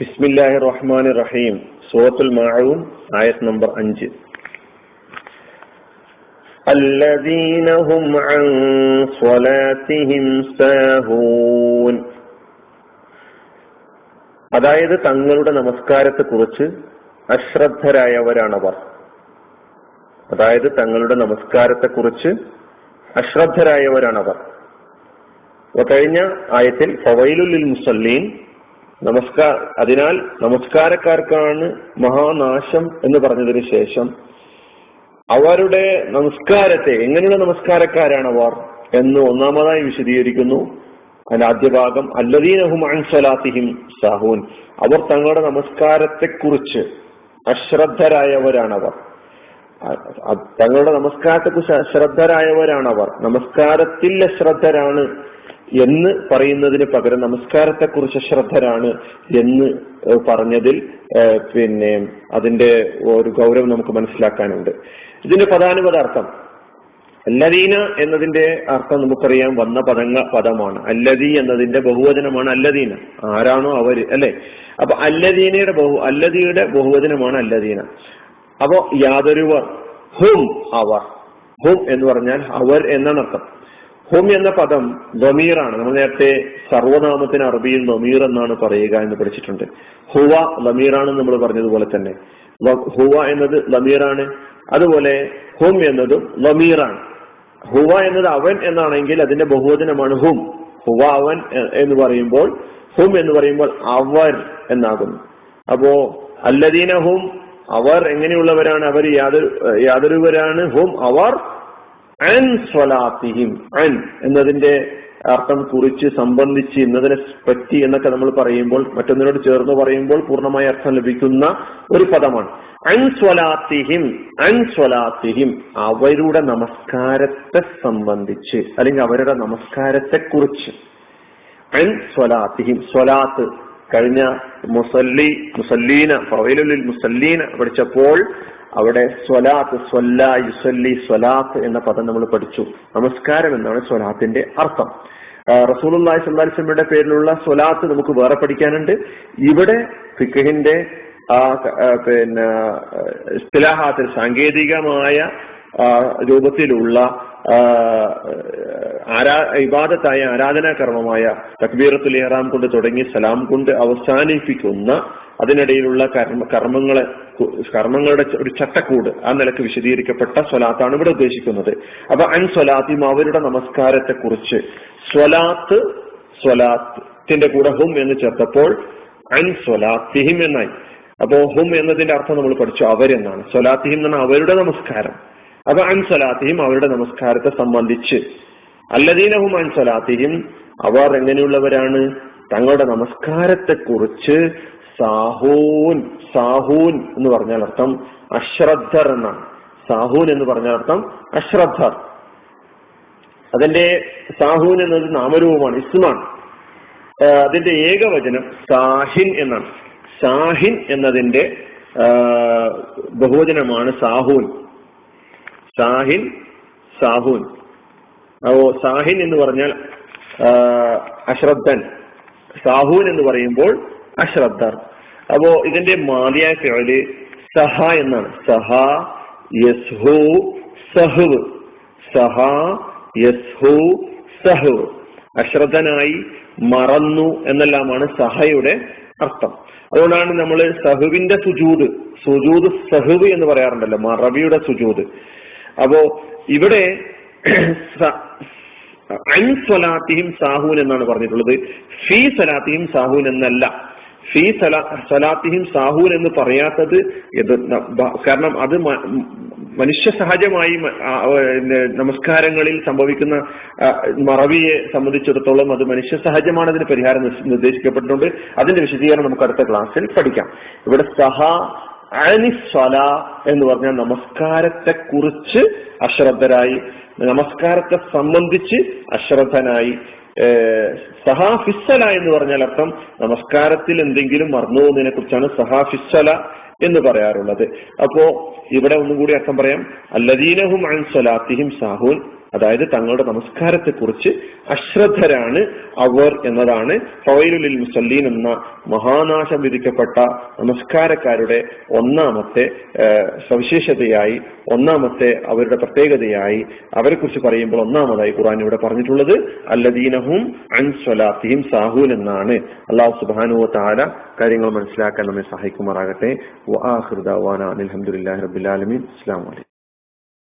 ബിസ്മില്ലാഹി റഹ്മാൻ റഹീം സൂറത്തുൽ മാഊൻ ആയത് നമ്പർ അഞ്ച് الذين هم عن صلاتهم ساهون അതായത് തങ്ങളുടെ നമസ്കാരത്തെ കുറിച്ച് അശ്രദ്ധരായവരാണവർ അതായത് തങ്ങളുടെ നമസ്കാരത്തെ കുറിച്ച് അശ്രദ്ധരായവരാണവർ കഴിഞ്ഞ ആയത്തിൽ ഫവൈലുൽ മുസല്ലീൻ നമസ്കാര അതിനാൽ നമസ്കാരക്കാർക്കാണ് മഹാനാശം എന്ന് പറഞ്ഞതിന് ശേഷം അവരുടെ നമസ്കാരത്തെ എങ്ങനെയുള്ള നമസ്കാരക്കാരാണ് അവർ എന്ന് ഒന്നാമതായി വിശദീകരിക്കുന്നു. അതിന്റെ ആദ്യ ഭാഗം അല്ലദീനഹും അൻസലാത്തിഹിം സാഹൂൻ. അവർ തങ്ങളുടെ നമസ്കാരത്തെ കുറിച്ച് അശ്രദ്ധരായവരാണവർ തങ്ങളുടെ നമസ്കാരത്തെ കുറിച്ച് അശ്രദ്ധരായവരാണവർ. നമസ്കാരത്തിൽ അശ്രദ്ധരാണ്. എന്ന് പറയുന്നതിന് പകരം നമസ്കാരത്തെക്കുറിച്ച് ശ്രദ്ധരാണ് എന്ന് പറഞ്ഞതിൽ പിന്നെ അതിന്റെ ഒരു ഗൗരവം നമുക്ക് മനസ്സിലാക്കാനുണ്ട്. ഇതിന്റെ പദാനുപദാർത്ഥം അല്ലദീന എന്നതിന്റെ അർത്ഥം നമുക്കറിയാം വന്ന പദങ്ങ പദമാണ്. അല്ലദീ എന്നതിന്റെ ബഹുവചനമാണ് അല്ലദീന. ആരാണോ അവർ അല്ലെ? അപ്പൊ അല്ലദീനയുടെ ബഹു അല്ലദീയുടെ ബഹുവചനമാണ് അല്ലദീന. അപ്പോ യാതൊരുവർ ഹും അവർ. ഹും എന്ന് പറഞ്ഞാൽ അവർ എന്നാണ് അർത്ഥം ഹും എന്ന പദം ലമീറാണ് നമ്മൾ നേരത്തെ സർവനാമത്തിന് അറബിയിൽ ലമീർ എന്നാണ് പറയുക എന്ന് പഠിച്ചിട്ടുണ്ട്. ഹുവ ലമീറാണെന്ന് നമ്മൾ പറഞ്ഞതുപോലെ തന്നെ. ഹുവ എന്നത് ലമീറാണ് അതുപോലെ ഹും എന്നതും ലമീറാണ് ഹുവ എന്നത് അവൻ എന്നാണെങ്കിൽ അതിന്റെ ബഹുവചനമാണ് ഹും. ഹുവ അവൻ എന്ന് പറയുമ്പോൾ ഹും എന്ന് പറയുമ്പോൾ അവർ എന്നാകുന്നു. അപ്പോ അല്ലദീന ഹും അവർ എങ്ങനെയുള്ളവരാണ്? അവർ യാതൊരു യാതൊരുവരാണ്. ഹും അവർ സ്വലാത്തിഹിം അൻ എന്നതിന്റെ അർത്ഥം കുറിച്ച് സംബന്ധിച്ച് എന്നതിനെ പറ്റി എന്നൊക്കെ നമ്മൾ പറയുമ്പോൾ മറ്റൊന്നിനോട് ചേർന്ന് പറയുമ്പോൾ പൂർണമായ അർത്ഥം ലഭിക്കുന്ന ഒരു പദമാണ്. അൻ സ്വലാത്തിഹിം അൻ സ്വലാത്തിഹിം. അവരുടെ നമസ്കാരത്തെ സംബന്ധിച്ച് അല്ലെങ്കിൽ അവരുടെ നമസ്കാരത്തെ കുറിച്ച് അൻ സ്വലാത്തിഹിം സ്വലാത്ത്. കഴിഞ്ഞ മുസല്ലി മുസല്ലീന പ്രൊവൈലുള്ളിൽ മുസല്ലീന പഠിച്ചപ്പോൾ അവിടെ സ്വലാത്ത് സ്വല്ല യുസല്ലി സ്വലാത്ത് എന്ന പദം നമ്മൾ പഠിച്ചു. നമസ്കാരം എന്നാണ് സ്വലാത്തിന്റെ അർത്ഥം. റസൂലുള്ളാഹി സ്വല്ലല്ലാഹി വസല്ലമയുടെ പേരിലുള്ള സ്വലാത്ത് നമുക്ക് വേറെ പഠിക്കാനുണ്ട്. ഇവിടെ ഫിഖഹിന്റെ ആ പിന്നെ ഇസ്തിലാഹാത്തിൽ സാങ്കേതികമായ രൂപത്തിലുള്ള ആരാ ഇബാദത്തായ ആരാധനാ കർമ്മമായ തക്ബീറത്തുൽ ഇഹ്റാം കൊണ്ട് തുടങ്ങി സലാം കൊണ്ട് അവസാനിപ്പിക്കുന്ന അതിനിടയിലുള്ള കർമ്മ കർമ്മങ്ങളെ കർമ്മങ്ങളുടെ ഒരു ചട്ടക്കൂട് ആ നിലയ്ക്ക് വിശദീകരിക്കപ്പെട്ട സ്വലാത്താണ് ഇവിടെ ഉദ്ദേശിക്കുന്നത്. അപ്പൊ അൻ സ്വലാത്തിം അവരുടെ നമസ്കാരത്തെ കുറിച്ച് സ്വലാത്ത് സ്വലാത്തിന്റെ കൂടെ ഹും എന്ന് ചേർത്തപ്പോൾ അൻ സ്വലാത്തിഹിം എന്നായി. അപ്പോ ഹും എന്നതിന്റെ അർത്ഥം നമ്മൾ പഠിച്ചു അവരെന്നാണ്. സ്വലാത്തിഹിം എന്നാണ് അവരുടെ നമസ്കാരം. അപ്പൊ അൻ സ്വലാത്തിഹിം അവരുടെ നമസ്കാരത്തെ സംബന്ധിച്ച് അല്ലദീനഹും അൻ സ്വലാത്തിഹിം അവർ എങ്ങനെയുള്ളവരാണ്? തങ്ങളുടെ നമസ്കാരത്തെ കുറിച്ച് സാഹൂൻ സാഹൂൻ എന്ന് പറഞ്ഞാൽ അർത്ഥം അശ്രദ്ധർ എന്നാണ്. സാഹൂൻ എന്ന് പറഞ്ഞാൽ അർത്ഥം അശ്രദ്ധർ. അതിന്റെ സാഹൂൻ എന്നത് നാമരൂപമാണ് ഇസ്മാണ്. അതിന്റെ ഏകവചനം സാഹിൻ എന്നാണ്. സാഹിൻ എന്നതിന്റെ ബഹുവചനമാണ് സാഹൂൻ. സാഹിൻ സാഹൂൻ. അപ്പോ സാഹിൻ എന്ന് പറഞ്ഞാൽ അശ്രദ്ധൻ. സാഹൂൻ എന്ന് പറയുമ്പോൾ അശ്രദ്ധർ. അപ്പോ ഇതിന്റെ മാതിയായ ഫിഴൽ സഹ എന്നാണ്. സഹ യസ്ഹു സഹുവ്. സഹ യസ്ഹു സഹുവ്. അശ്രദ്ധനായി മറന്നു എന്നെല്ലാമാണ് സഹയുടെ അർത്ഥം. അതുകൊണ്ടാണ് നമ്മൾ സഹുവിന്റെ സുജൂത് സുജൂത് സഹുവ് എന്ന് പറയാറുണ്ടല്ലോ മറവിയുടെ സുജൂത്. അപ്പോ ഇവിടെ അൻ സ്വലാത്തിഹിം സാഹൂൻ എന്നാണ് പറഞ്ഞിട്ടുള്ളത്. ഫി സലാത്തിഹിം സാഹൂൻ എന്നല്ല. ഫീ സലാ സലാത്തിഹിം സാഹൂൻ എന്ന് പറയാത്തത് കാരണം അത് മനുഷ്യ സഹജമായി നമസ്കാരങ്ങളിൽ സംഭവിക്കുന്ന മറവിയെ സംബന്ധിച്ചിടത്തോളം അത് മനുഷ്യ സഹജമാണ് അതിന് പരിഹാരം നിർദ്ദേശിക്കപ്പെട്ടിട്ടുണ്ട്. അതിന്റെ വിശദീകരണം നമുക്ക് അടുത്ത ക്ലാസ്സിൽ പഠിക്കാം. ഇവിടെ സഹ അനിസ്വല എന്ന് പറഞ്ഞാൽ നമസ്കാരത്തെ കുറിച്ച് അശ്രദ്ധരായി നമസ്കാരത്തെ സംബന്ധിച്ച് അശ്രദ്ധനായി സഹാ ഫിസ്സല എന്ന് പറഞ്ഞാൽ അർത്ഥം നമസ്കാരത്തിൽ എന്തെങ്കിലും മറന്നു പോകുന്നതിനെ കുറിച്ചാണ് സഹാ ഫിസ്സല എന്ന് പറയാറുള്ളത്. അപ്പോ ഇവിടെ ഒന്നും കൂടി അർത്ഥം പറയാം. അല്ലദീനഹും അൻ സലാത്തിഹിം സാഹൂൻ. അതായത് തങ്ങളുടെ നമസ്കാരത്തെ കുറിച്ച് അശ്രദ്ധരാണ് അവർ എന്നതാണ് ഫവൈലുലിൽ മുസല്ലീൻ എന്ന മഹാനാശം വിധിക്കപ്പെട്ട നമസ്കാരക്കാരുടെ ഒന്നാമത്തെ സവിശേഷതയായി ഒന്നാമത്തെ അവരുടെ പ്രത്യേകതയായി അവരെ കുറിച്ച് പറയുമ്പോൾ ഒന്നാമതായി ഖുറാൻ ഇവിടെ പറഞ്ഞിട്ടുള്ളത് അല്ലദീനഹും അൻ സാഹുൽ എന്നാണ്. അള്ളാഹു സുബാനുവ താര കാര്യങ്ങൾ മനസ്സിലാക്കാൻ നമ്മെ സഹായിക്കുമാറാകട്ടെ. അലഹമുല്ലാ റബുലാലമീൻ വലൈക്കും